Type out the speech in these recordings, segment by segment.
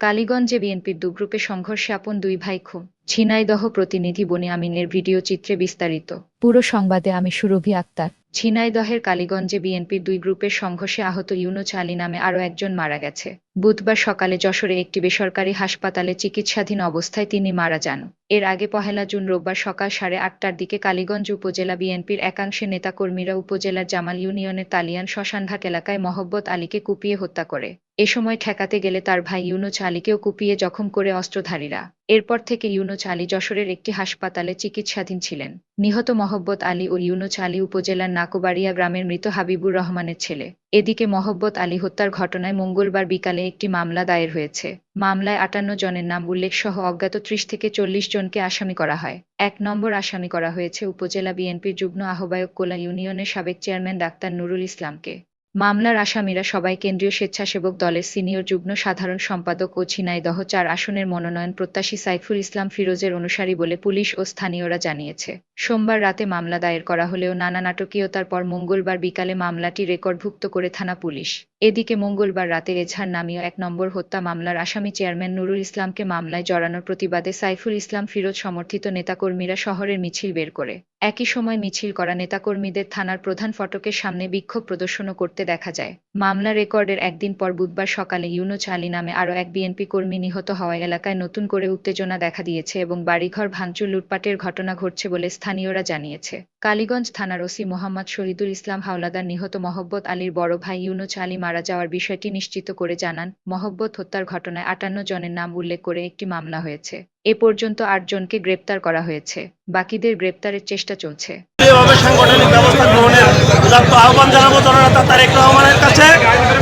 কালীগঞ্জে বিএনপির দুগ্রুপে সংঘর্ষে আপন দুই ভাই খুন। ঝিনাইদহ প্রতিনিধি বনি আমিনের ভিডিও চিত্রে বিস্তারিত। পুরো সংবাদে আমি সুরভি আক্তার। ঝিনাইদহের কালীগঞ্জে বিএনপির দুই গ্রুপের সংঘর্ষে আহত ইউনুস আলী নামে আরও একজন মারা গেছে। বুধবার সকালে যশোরে একটি বেসরকারি হাসপাতালে চিকিৎসাধীন অবস্থায় তিনি মারা যান। এর আগে পহেলা জুন রোববার সকাল সাড়ে আটটার দিকে কালীগঞ্জ উপজেলা বিএনপির একাংশে নেতাকর্মীরা উপজেলার জামাল ইউনিয়নের তালিয়ান শ্মশানঘাট এলাকায় মহব্বত আলীকে কুপিয়ে হত্যা করে। এ সময় ঠেকাতে গেলে তার ভাই ইউনুস আলীকেও কুপিয়ে জখম করে অস্ত্রধারীরা। এরপর থেকে ইউনুস আলী যশোরের একটি হাসপাতালে চিকিৎসাধীন ছিলেন। নিহত মহব্বত আলী ও ইউনুস আলী উপজেলার নাকোবাড়িয়া গ্রামের মৃত হাবিবুর রহমানের ছেলে। এদিকে মহব্বত আলী হত্যার ঘটনায় মঙ্গলবার বিকালে একটি মামলা দায়ের হয়েছে। মামলায় আটান্ন জনের নাম উল্লেখ সহ অজ্ঞাত ত্রিশ থেকে চল্লিশ জনকে আসামি করা হয়। এক নম্বর আসামি করা হয়েছে উপজেলা বিএনপির যুগ্ম আহ্বায়ক কোলা ইউনিয়নের সাবেক চেয়ারম্যান ডাক্তার নুরুল ইসলামকে। মামলার আসামিরা সবাই কেন্দ্রীয় স্বেচ্ছাসেবক দলের সিনিয়র যুগ্ম সাধারণ সম্পাদক ও ঝিনাইদহ চার আসনের মনোনয়ন প্রত্যাশী সাইফুল ইসলাম ফিরোজের অনুসারী বলে পুলিশ ও স্থানীয়রা জানিয়েছে। সোমবার রাতে মামলা দায়ের করা হলেও নানা নাটকীয়তার পর মঙ্গলবার বিকালে মামলাটি রেকর্ডভুক্ত করে থানা পুলিশ। এদিকে মঙ্গলবার রাতে এঝার নামীয় এক নম্বর হত্যা মামলার আসামি চেয়ারম্যান নুরুল ইসলামকে মামলায় জড়ানোর প্রতিবাদে সাইফুল ইসলাম ফিরোজ সমর্থিত নেতাকর্মীরা শহরের মিছিল বের করে। একই সময় মিছিল করা নেতাকর্মীদের থানার প্রধান ফটকের সামনে বিক্ষোভ প্রদর্শনও করতে দেখা যায়। মামলা রেকর্ডের একদিন পর বুধবার সকালে ইউনুস আলী নামে আরও এক বিএনপি কর্মী নিহত হওয়ায় এলাকায় নতুন করে উত্তেজনা দেখা দিয়েছে এবং বাড়িঘর ভাঙচুর লুটপাটের ঘটনা ঘটছে বলে স্থানীয়রা জানিয়েছে। কালীগঞ্জ থানার ওসি মোহাম্মদ শহীদুল ইসলাম হাওলাদার নিহত মহব্বত আলীর বড় ভাই ইউনুস আলী মারা যাওয়ার বিষয়টি নিশ্চিত করে জানান মহব্বত হত্যার ঘটনায় আটান্ন জনের নাম উল্লেখ করে একটি মামলা হয়েছে। এ পর্যন্ত আট জনকে গ্রেপ্তার করা হয়েছে। বাকিদের গ্রেপ্তারের চেষ্টা চলছে। এভাবে সাংগঠনিক ব্যবস্থা গ্রহণের উদাত্ত আহ্বান জানাব জননেতা তারেক রহমানের কাছে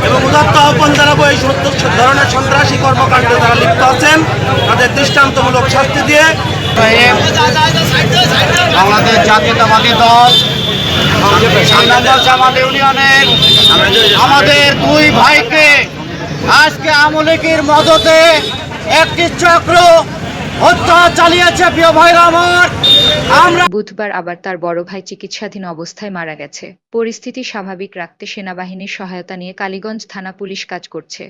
এবং উদাত্ত আহ্বান জানাব এই ধরনের সন্ত্রাসী কর্মকাণ্ডে যারা লিপ্ত আছেন তাদের দৃষ্টান্তমূলক শাস্তি দিয়ে বাংলাদেশ জাতীয়তাবাদী দল আমাদের দুই ভাইকে আজকে আমলিকির মদতে একটি চক্র হত্যা চালিয়েছে, প্রিয় আমার। আমরা বুধবার আবার তার বড় ভাই চিকিৎসাধীন অবস্থায় মারা গেছে। পরিস্থিতি স্বাভাবিক রাখতে সেনাবাহিনীর সহায়তা নিয়ে কালীগঞ্জ থানা পুলিশ কাজ করছে।